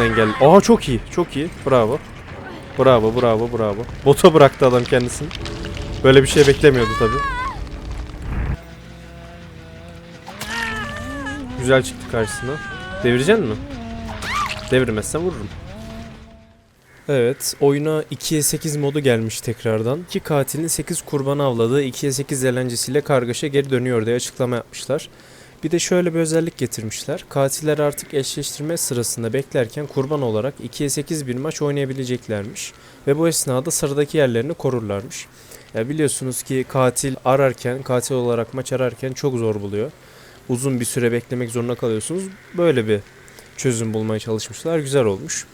engel. Aa çok iyi. Çok iyi. Bravo. Bravo bravo bravo. Bota bıraktı adam kendisini. Böyle bir şey beklemiyordu tabi. Güzel çıktı karşısına. Devireceksin mi? Devirmezsen vururum. Evet, oyuna 2'ye 8 modu gelmiş tekrardan. İki katilin 8 kurbanı avladığı 2'ye 8 eğlencesiyle kargaşa geri dönüyor diye açıklama yapmışlar. Bir de şöyle bir özellik getirmişler. Katiller artık eşleştirme sırasında beklerken kurban olarak 2'ye 8 bir maç oynayabileceklermiş. Ve bu esnada sıradaki yerlerini korurlarmış. Ya biliyorsunuz ki katil ararken, katil olarak maç ararken çok zor buluyor. Uzun bir süre beklemek zorunda kalıyorsunuz. Böyle bir çözüm bulmaya çalışmışlar. Güzel olmuş.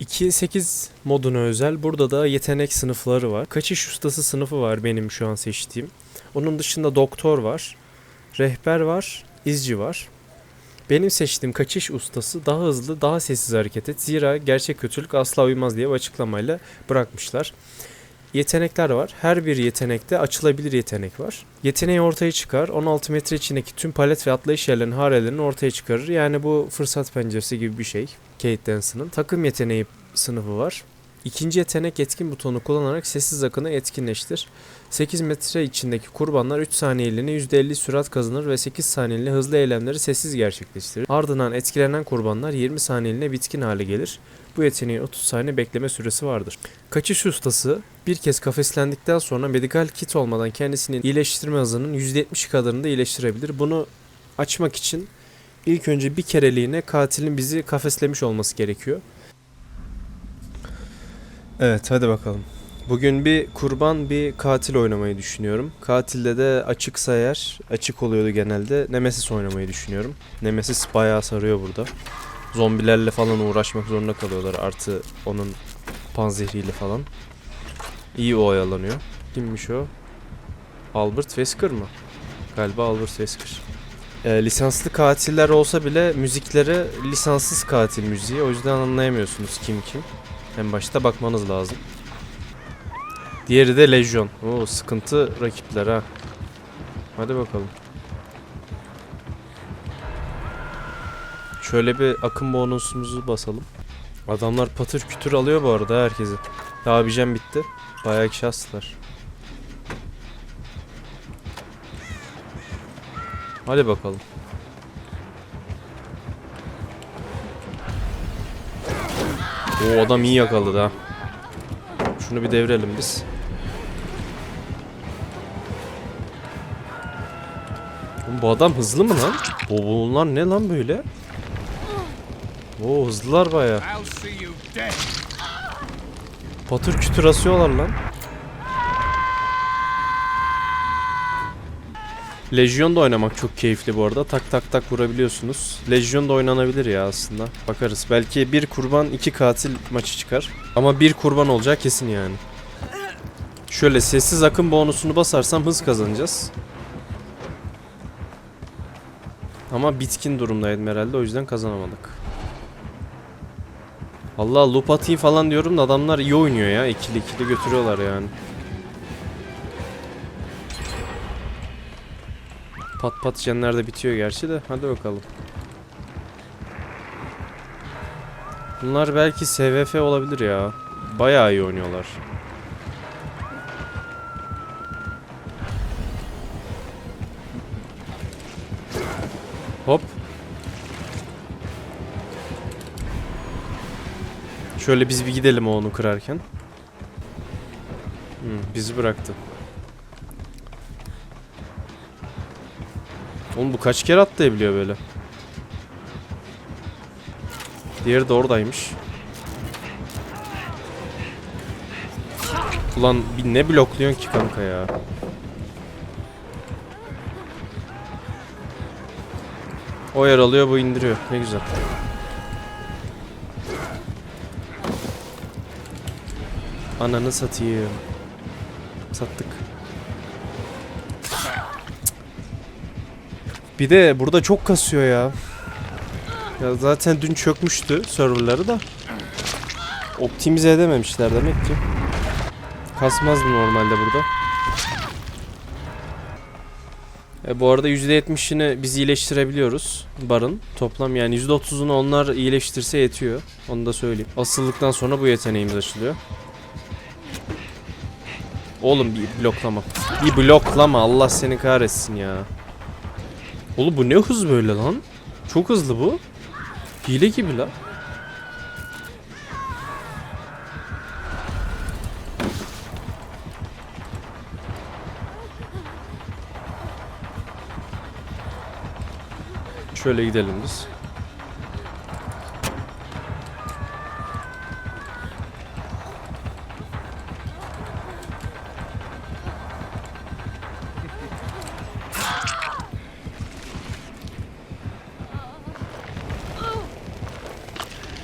2'ye 8 moduna özel burada da yetenek sınıfları var. Kaçış ustası sınıfı var benim şu an seçtiğim. Onun dışında doktor var, rehber var, izci var. Benim seçtiğim kaçış ustası daha hızlı, daha sessiz hareket et. Zira gerçek kötülük asla uymaz diye bir açıklamayla bırakmışlar. Yetenekler var. Her bir yetenekte açılabilir yetenek var. Yeteneği ortaya çıkar. 16 metre içindeki tüm palet ve atlayış yerlerinin harelerini ortaya çıkarır. Yani bu fırsat penceresi gibi bir şey. Kate Danson'ın. Takım yeteneği sınıfı var. İkinci yetenek etkin butonu kullanarak sessiz akını etkinleştir. 8 metre içindeki kurbanlar 3 saniyeliğine %50 sürat kazanır ve 8 saniyeliğine hızlı eylemleri sessiz gerçekleştirir. Ardından etkilenen kurbanlar 20 saniyeliğine bitkin hale gelir. Bu yeteneğin 30 saniye bekleme süresi vardır. Kaçış ustası bir kez kafeslendikten sonra medikal kit olmadan kendisinin iyileştirme hızının %70 kadarını da iyileştirebilir. Bunu açmak için ilk önce bir kereliğine katilin bizi kafeslemiş olması gerekiyor. Evet hadi bakalım. Bugün bir kurban bir katil oynamayı düşünüyorum. Katilde de açıksa eğer açık oluyordu genelde Nemesis oynamayı düşünüyorum. Nemesis bayağı sarıyor burada. Zombilerle falan uğraşmak zorunda kalıyorlar artı onun panzehriyle falan. İyi oyalanıyor. Kimmiş o? Albert Wesker mı? Galiba Albert Wesker. Ee, lisanslı katiller olsa bile müzikleri lisanssız katil müziği. O yüzden anlayamıyorsunuz kim kim. En başta bakmanız lazım. Diğeri de Legion. Oo sıkıntı rakipler ha. Hadi bakalım. Şöyle bir akım bonusumuzu basalım. Adamlar patır kütür alıyor bu arada herkesi. Daha bir jam bitti. Bayağı kişi. Hadi bakalım. O adam iyi yakaladı ha. Şunu bir devirelim biz. Bu adam hızlı mı lan? O bunlar ne lan böyle? Oo hızlılar baya. Patır kütür asıyorlar lan. Legion da oynamak çok keyifli bu arada. Tak tak tak vurabiliyorsunuz. Legion da oynanabilir ya aslında. Bakarız. Belki bir kurban iki katil maçı çıkar. Ama bir kurban olacak kesin yani. Şöyle sessiz akım bonusunu basarsam hız kazanacağız. Ama bitkin durumdaydım herhalde o yüzden kazanamadık. Allah loop atayım falan diyorum da adamlar iyi oynuyor ya. İkili ikili götürüyorlar yani. Pat pat jenler de bitiyor gerçi de. Hadi bakalım. Bunlar belki SVF olabilir ya. Bayağı iyi oynuyorlar. Hop. Şöyle biz bir gidelim onu kırarken. Hmm, bizi bıraktı. Oğlum bu kaç kere atlayabiliyor böyle? Diğeri de oradaymış. Ulan bir ne blokluyorsun ki kanka ya? O yer alıyor bu indiriyor. Ne güzel. Ananı satayım. Sattık. Bir de burada çok kasıyor ya. Ya zaten dün çökmüştü serverları da. Optimize edememişler demek ki. Kasmazdı normalde burada. E, bu arada %70'ini biz iyileştirebiliyoruz barın toplam yani %30'unu onlar iyileştirse yetiyor. Onu da söyleyeyim. Asıllıktan sonra bu yeteneğimiz açılıyor. Oğlum bir bloklama. Bir bloklama Allah seni kahretsin ya. Oğlum bu ne hız böyle lan? Çok hızlı bu. Hile gibi la. Şöyle gidelim biz.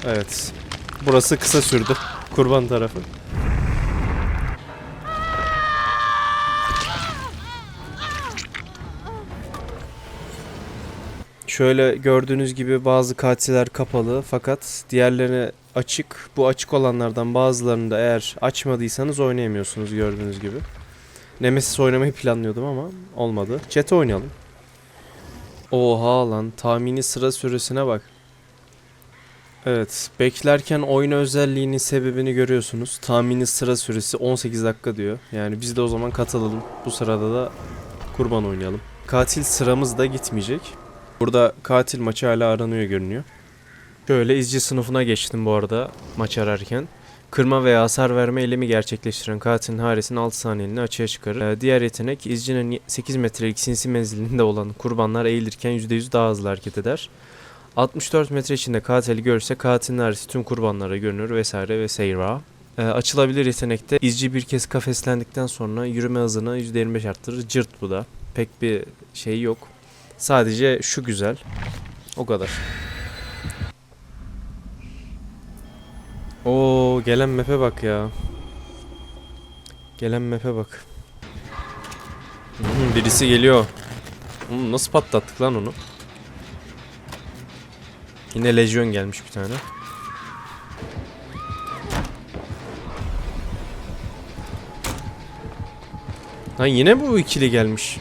Evet. Burası kısa sürdü. Kurban tarafı. Şöyle gördüğünüz gibi bazı katiller kapalı fakat diğerleri açık. Bu açık olanlardan bazılarını da eğer açmadıysanız oynayamıyorsunuz gördüğünüz gibi. Nemesis oynamayı planlıyordum ama olmadı. Chat oynayalım. Oha lan tahmini sıra süresine bak. Evet, beklerken oyun özelliğinin sebebini görüyorsunuz. Tahmini sıra süresi 18 dakika diyor. Yani biz de o zaman katılalım. Bu sırada da kurban oynayalım. Katil sıramız da gitmeyecek. Burada katil maçı hala aranıyor görünüyor. Şöyle izci sınıfına geçtim bu arada maç ararken. Kırma veya hasar verme eylemi gerçekleştiren katilin haresinin 6 saniyeliğini açığa çıkarır. Ee, diğer yetenek izcinin 8 metrelik sinsi menzilinde olan kurbanlar eğilirken %100 daha hızlı hareket eder. 64 metre içinde katili görürse katilin haresi tüm kurbanlara görünür vesaire vesaire. Ee, açılabilir yetenekte izci bir kez kafeslendikten sonra yürüme hızını %25 arttırır. Cırt bu da. Pek bir şey yok. Sadece şu güzel. O kadar. Oo gelen map'e bak ya. Gelen map'e bak. Hmm, birisi geliyor. Nasıl patlattık lan onu? Yine lejyon gelmiş bir tane. Lan yine bu ikili gelmiş.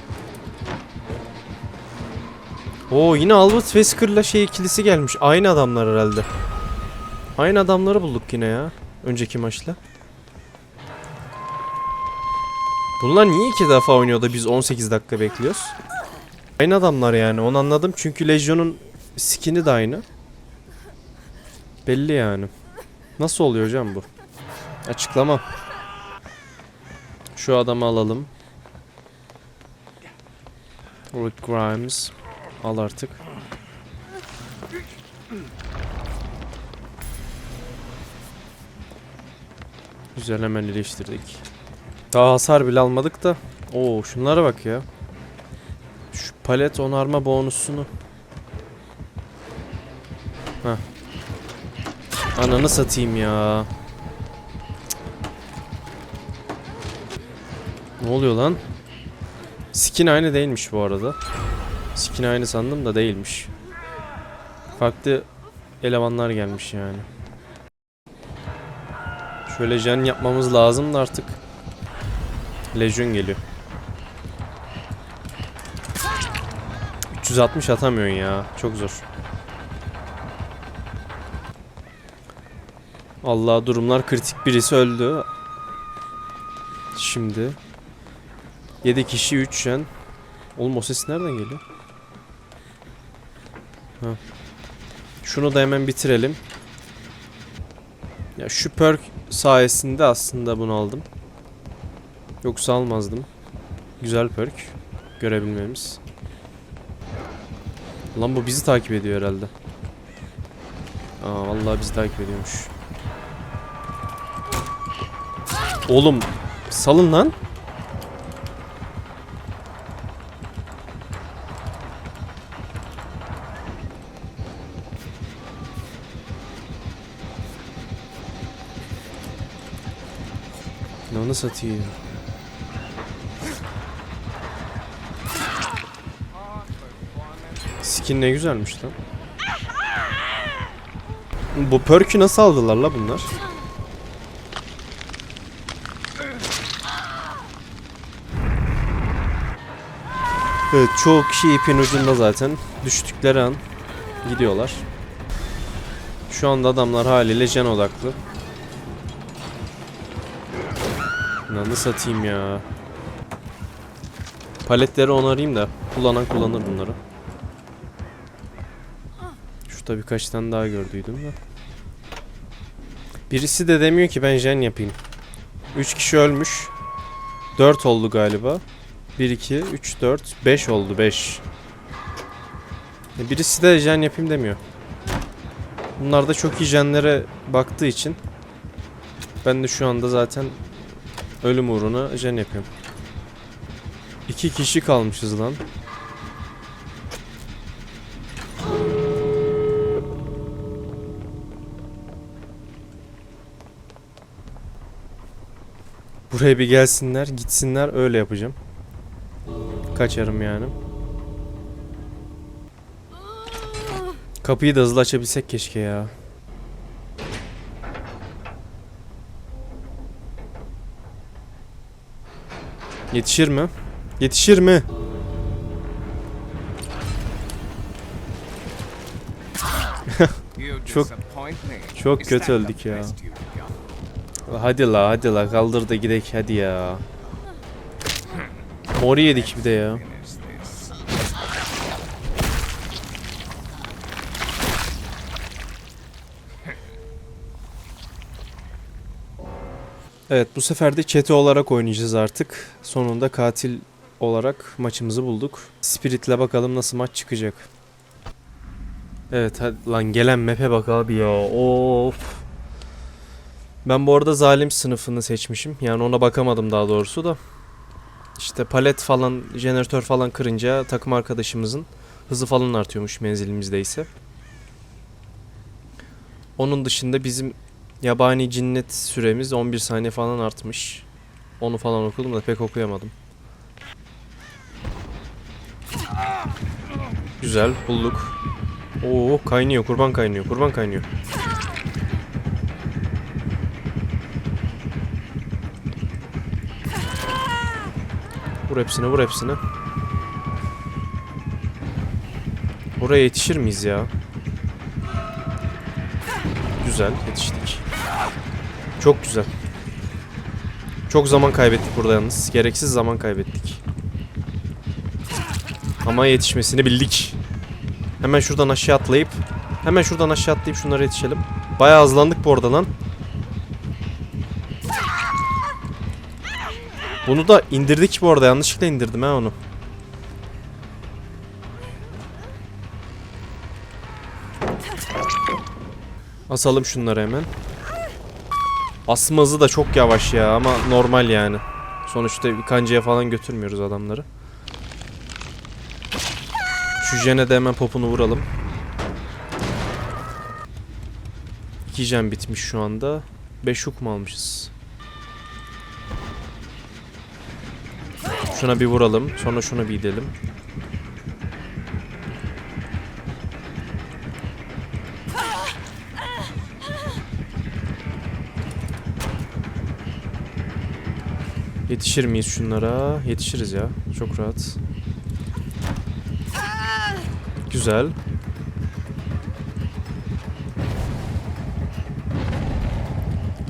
Oo yine Albert Wesker'la şey ikilisi gelmiş. Aynı adamlar herhalde. Aynı adamları bulduk yine ya. Önceki maçla. Bunlar niye iki defa oynuyor da biz 18 dakika bekliyoruz? Aynı adamlar yani onu anladım çünkü Legion'un skin'i de aynı. Belli yani. Nasıl oluyor hocam bu? Açıklama. Şu adamı alalım. Rick Grimes. Al artık. Güzel hemen iyileştirdik. Daha hasar bile almadık da. Oo şunlara bak ya. Şu palet onarma bonusunu. Heh. Ananı satayım ya. Ne oluyor lan? Skin aynı değilmiş bu arada. Skin aynı sandım da değilmiş. Farklı elemanlar gelmiş yani. Şöyle jen yapmamız lazım da artık. Legion geliyor. 360 atamıyorsun ya. Çok zor. Allah durumlar kritik birisi öldü. Şimdi 7 kişi 3 jen. Oğlum o ses nereden geliyor? Şunu da hemen bitirelim. Ya şu perk sayesinde aslında bunu aldım. Yoksa almazdım. Güzel perk. Görebilmemiz. Lan bu bizi takip ediyor herhalde. Aa vallahi bizi takip ediyormuş. Oğlum salın lan. Onu satayım. Skin ne güzelmiş lan. Bu perk'ü nasıl aldılar la bunlar? Evet çoğu kişi ipin ucunda zaten. Düştükleri an gidiyorlar. Şu anda adamlar haliyle jen odaklı. Nanı satayım ya. Paletleri onarayım da kullanan kullanır bunları. Şurada birkaç tane daha gördüydüm de. Birisi de demiyor ki ben jen yapayım. 3 kişi ölmüş. 4 oldu galiba. 1 2 3 4 5 oldu 5. Birisi de jen yapayım demiyor. Bunlar da çok iyi jenlere baktığı için ben de şu anda zaten ölüm uğruna jen yapıyorum. İki kişi kalmışız lan. Buraya bir gelsinler, gitsinler öyle yapacağım. Kaçarım yani. Kapıyı da hızlı açabilsek keşke ya. Yetişir mi? Yetişir mi? Çok çok kötü öldük ya. Hadi la hadi la kaldır da gidek hadi ya. Mori yedik bir de ya. Evet bu sefer de çete olarak oynayacağız artık. Sonunda katil olarak maçımızı bulduk. Spirit'le bakalım nasıl maç çıkacak. Evet hadi lan gelen map'e bak abi ya. Of. Ben bu arada zalim sınıfını seçmişim. Yani ona bakamadım daha doğrusu da. İşte palet falan, jeneratör falan kırınca takım arkadaşımızın hızı falan artıyormuş menzilimizde ise. Onun dışında bizim yabani cinnet süremiz 11 saniye falan artmış. Onu falan okudum da pek okuyamadım. Güzel bulduk. Oo kaynıyor kurban kaynıyor kurban kaynıyor. Vur hepsine vur hepsine. Buraya yetişir miyiz ya? Güzel yetiştik. Çok güzel. Çok zaman kaybettik burada yalnız. Gereksiz zaman kaybettik. Ama yetişmesini bildik. Hemen şuradan aşağı atlayıp Hemen şuradan aşağı atlayıp şunlara yetişelim. Bayağı hızlandık bu arada lan. Bunu da indirdik bu arada. Yanlışlıkla indirdim ha onu. Asalım şunları hemen. Asma hızı da çok yavaş ya ama normal yani. Sonuçta kancaya falan götürmüyoruz adamları. Şu jene de hemen popunu vuralım. İki jen bitmiş şu anda. 5 hook mu almışız? Şuna bir vuralım. Sonra şuna bir gidelim. Yetişir miyiz şunlara? Yetişiriz ya. Çok rahat. Güzel.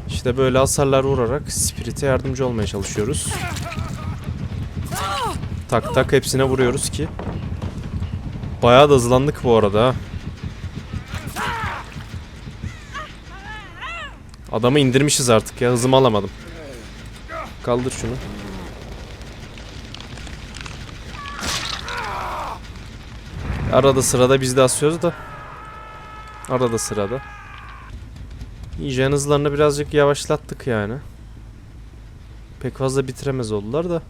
İşte böyle hasarlar vurarak Spirit'e yardımcı olmaya çalışıyoruz. Tak tak hepsine vuruyoruz ki. Bayağı da hızlandık bu arada. Adamı indirmişiz artık ya hızımı alamadım. Kaldır şunu. Arada sırada biz de asıyoruz da. Arada sırada. İyice hızlarını birazcık yavaşlattık yani. Pek fazla bitiremez oldular da.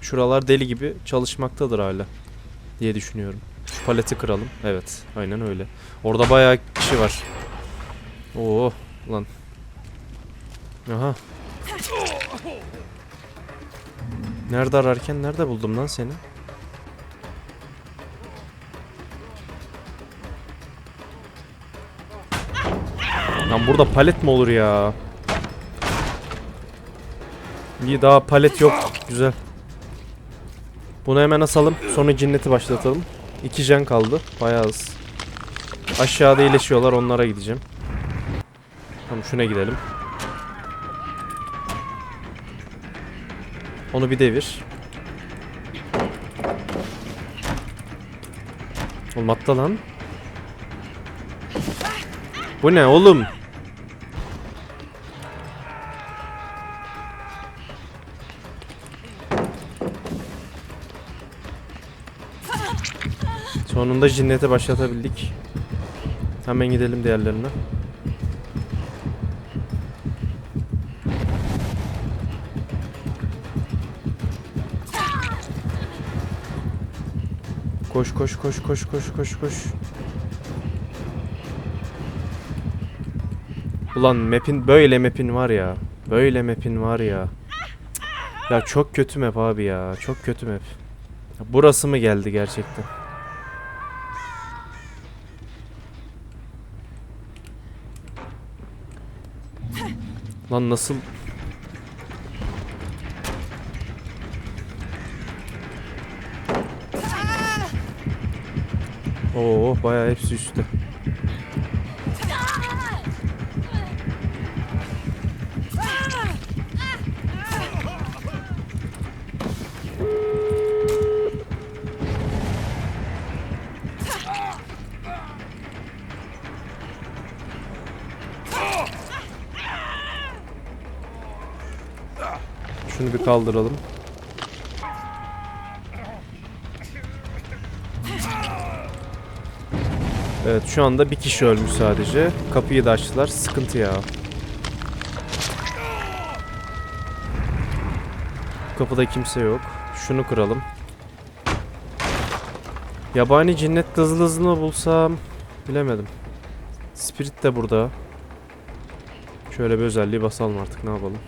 Şuralar deli gibi çalışmaktadır hala. Diye düşünüyorum. Şu paleti kıralım. Evet. Aynen öyle. Orada bayağı kişi var. Oo lan. Aha. Nerede ararken nerede buldum lan seni? Lan burada palet mi olur ya? İyi daha palet yok. Güzel. Bunu hemen asalım. Sonra cinneti başlatalım. İki can kaldı. Bayağı az. Aşağıda iyileşiyorlar. Onlara gideceğim. Tamam şuna gidelim. Onu bir devir. Oğlum atla lan. Bu ne oğlum? Sonunda cinnete başlatabildik. Hemen gidelim diğerlerine. Koş koş koş koş koş koş koş. Ulan map'in böyle map'in var ya. Böyle map'in var ya. Ya çok kötü map abi ya. Çok kötü map. Burası mı geldi gerçekten? Lan nasıl? Oo bayağı hepsi üstte. Şunu bir kaldıralım. Evet şu anda bir kişi ölmüş sadece. Kapıyı da açtılar. Sıkıntı ya. Kapıda kimse yok. Şunu kıralım. Yabani cinnet hızlı hızlı bulsam bilemedim. Spirit de burada. Şöyle bir özelliği basalım artık ne yapalım.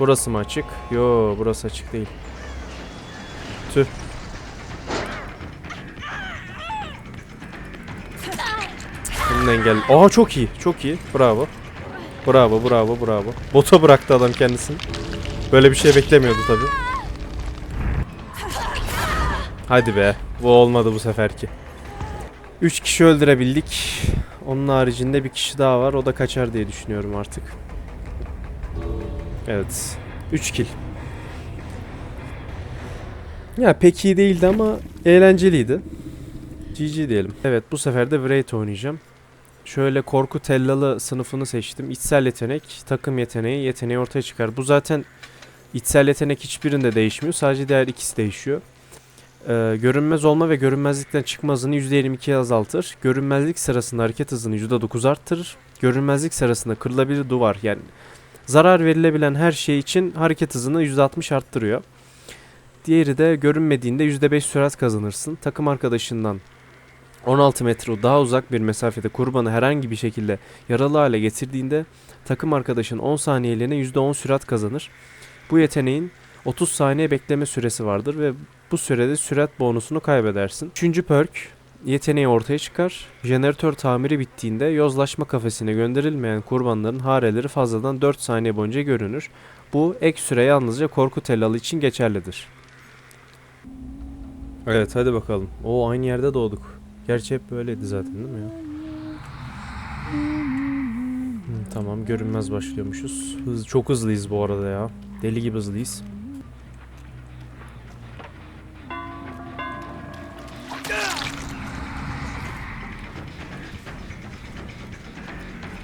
Burası mı açık? Yo burası açık değil. Bunu engel. Aa çok iyi. Çok iyi. Bravo. Bravo bravo bravo. Bota bıraktı adam kendisini. Böyle bir şey beklemiyordu tabi. Hadi be. Bu olmadı bu seferki. 3 kişi öldürebildik. Onun haricinde bir kişi daha var. O da kaçar diye düşünüyorum artık. Evet. 3 kill. Ya pek iyi değildi ama eğlenceliydi. GG diyelim. Evet bu sefer de Wraith oynayacağım. Şöyle korku tellalı sınıfını seçtim. İçsel yetenek, takım yeteneği, yeteneği ortaya çıkar. Bu zaten içsel yetenek hiçbirinde değişmiyor. Sadece diğer ikisi değişiyor. Ee, görünmez olma ve görünmezlikten çıkma hızını %22 azaltır. Görünmezlik sırasında hareket hızını %9 arttırır. Görünmezlik sırasında kırılabilir duvar yani zarar verilebilen her şey için hareket hızını %60 arttırıyor. Diğeri de görünmediğinde %5 sürat kazanırsın. Takım arkadaşından 16 metre daha uzak bir mesafede kurbanı herhangi bir şekilde yaralı hale getirdiğinde takım arkadaşın 10 saniyeliğine %10 sürat kazanır. Bu yeteneğin 30 saniye bekleme süresi vardır ve bu sürede sürat bonusunu kaybedersin. Üçüncü perk yeteneği ortaya çıkar. Jeneratör tamiri bittiğinde yozlaşma kafesine gönderilmeyen kurbanların hareleri fazladan 4 saniye boyunca görünür. Bu ek süre yalnızca korku tellalı için geçerlidir. Evet hadi bakalım. O aynı yerde doğduk. Gerçi hep böyleydi zaten değil mi ya? Tamam görünmez başlıyormuşuz. Hız, çok hızlıyız bu arada ya. Deli gibi hızlıyız.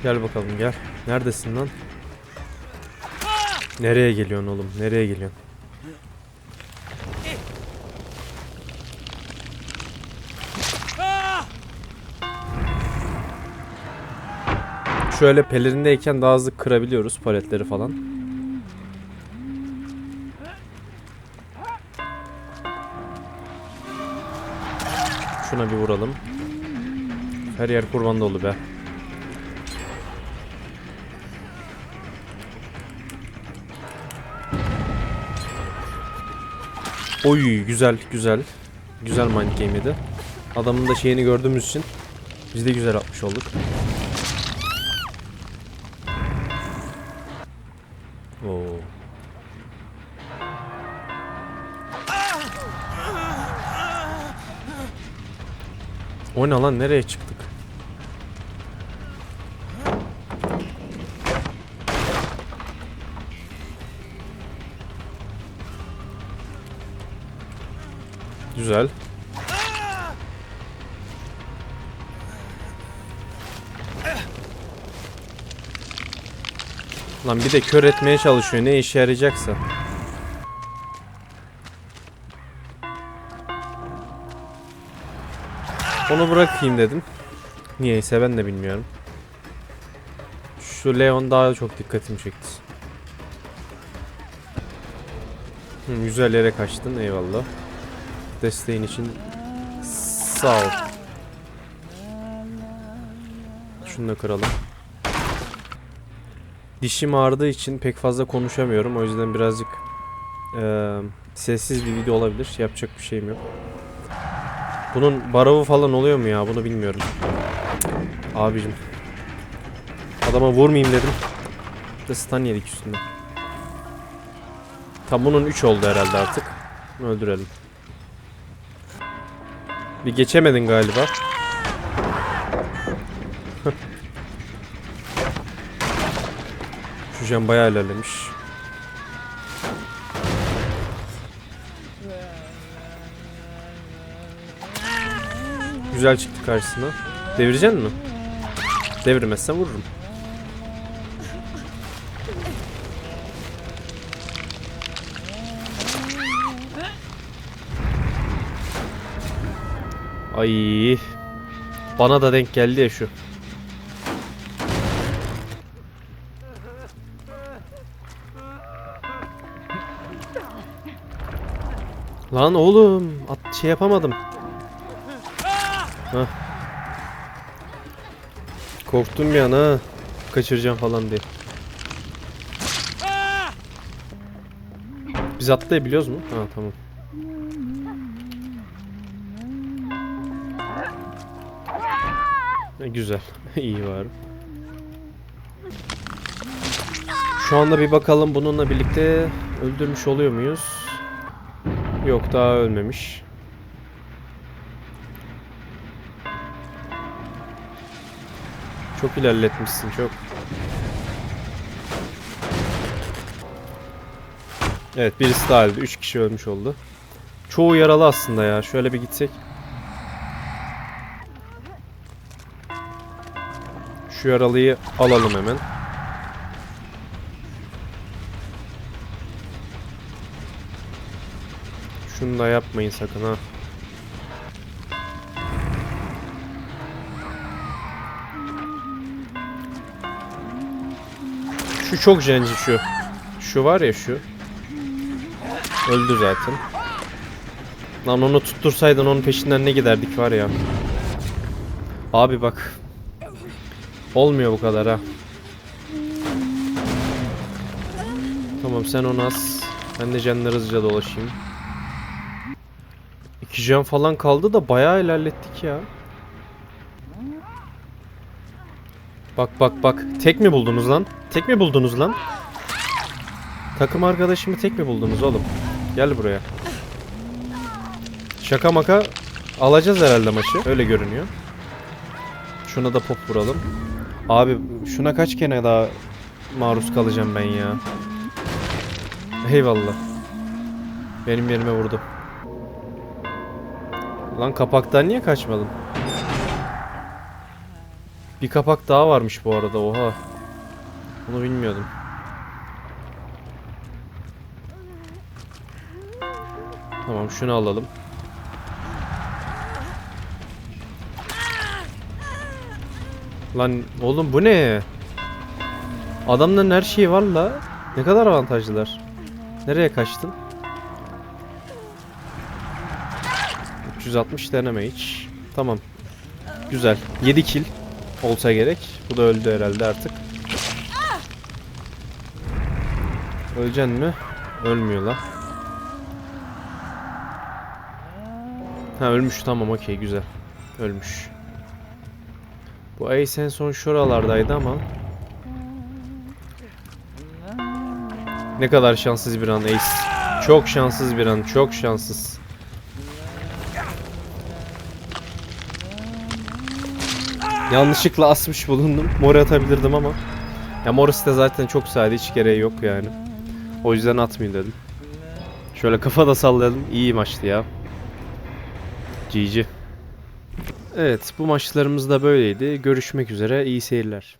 Gel bakalım gel. Neredesin lan? Nereye geliyorsun oğlum? Nereye geliyorsun? Şöyle pelerindeyken daha hızlı kırabiliyoruz paletleri falan. Şuna bir vuralım. Her yer kurban dolu be. Oy güzel güzel. Güzel mind game'iydi. Adamın da şeyini gördüğümüz için biz de güzel atmış olduk. Oo. O ne lan nereye çıktık? Güzel. Lan bir de kör etmeye çalışıyor ne işe yarayacaksa. Onu bırakayım dedim. Niyeyse ben de bilmiyorum. Şu Leon daha çok dikkatimi çekti. Hı, güzel yere kaçtın eyvallah. Desteğin için sağ ol. Şunu da kıralım. Dişim ağrıdığı için pek fazla konuşamıyorum. O yüzden birazcık eee, sessiz bir video olabilir. Yapacak bir şeyim yok. Bunun baravı falan oluyor mu ya? Bunu bilmiyorum. Abicim. Adama vurmayayım dedim. De stun yedik üstünden. Tam bunun 3 oldu herhalde artık. Öldürelim. Bir geçemedin galiba. Can bayağı ilerlemiş. Güzel çıktı karşısına. Devirecek mi? Devirmezsen vururum. Ay. Bana da denk geldi ya şu. Lan oğlum, at şey yapamadım. Hah. Korktum bir an ha. Kaçıracağım falan diye. Biz atlayabiliyoruz mu? Ha tamam. E, güzel. İyi var. Şu anda bir bakalım bununla birlikte öldürmüş oluyor muyuz? Yok daha ölmemiş. Çok ilerletmişsin çok. Evet birisi daha öldü. 3 kişi ölmüş oldu. Çoğu yaralı aslında ya. Şöyle bir gitsek. Şu yaralıyı alalım hemen. Şunu da yapmayın sakın ha. Şu çok zenci şu. Şu var ya şu. Öldü zaten. Lan onu tuttursaydın onun peşinden ne giderdik var ya. Abi bak. Olmuyor bu kadar ha. Tamam sen onu as. Ben de canları hızlıca dolaşayım. Can falan kaldı da bayağı ilerlettik ya. Bak bak bak. Tek mi buldunuz lan? Tek mi buldunuz lan? Takım arkadaşımı tek mi buldunuz oğlum? Gel buraya. Şaka maka alacağız herhalde maçı. Öyle görünüyor. Şuna da pop vuralım. Abi şuna kaç kere daha maruz kalacağım ben ya. Eyvallah. Benim yerime vurdu. Lan kapaktan niye kaçmadın? Bir kapak daha varmış bu arada oha. Bunu bilmiyordum. Tamam şunu alalım. Lan oğlum bu ne? Adamların her şeyi var la. Ne kadar avantajlılar. Nereye kaçtın? 360 deneme hiç. Tamam. Güzel. 7 kill olsa gerek. Bu da öldü herhalde artık. Öleceksin mi? Ölmüyor la. Ha ölmüş tamam okey güzel. Ölmüş. Bu Ace son şuralardaydı ama. Ne kadar şanssız bir an Ace. Çok şanssız bir an. Çok şanssız. Yanlışlıkla asmış bulundum. Mor atabilirdim ama. Ya Morris de zaten çok sade hiç gereği yok yani. O yüzden atmayayım dedim. Şöyle kafa da sallayalım. İyi maçtı ya. GG. Evet bu maçlarımız da böyleydi. Görüşmek üzere. iyi seyirler.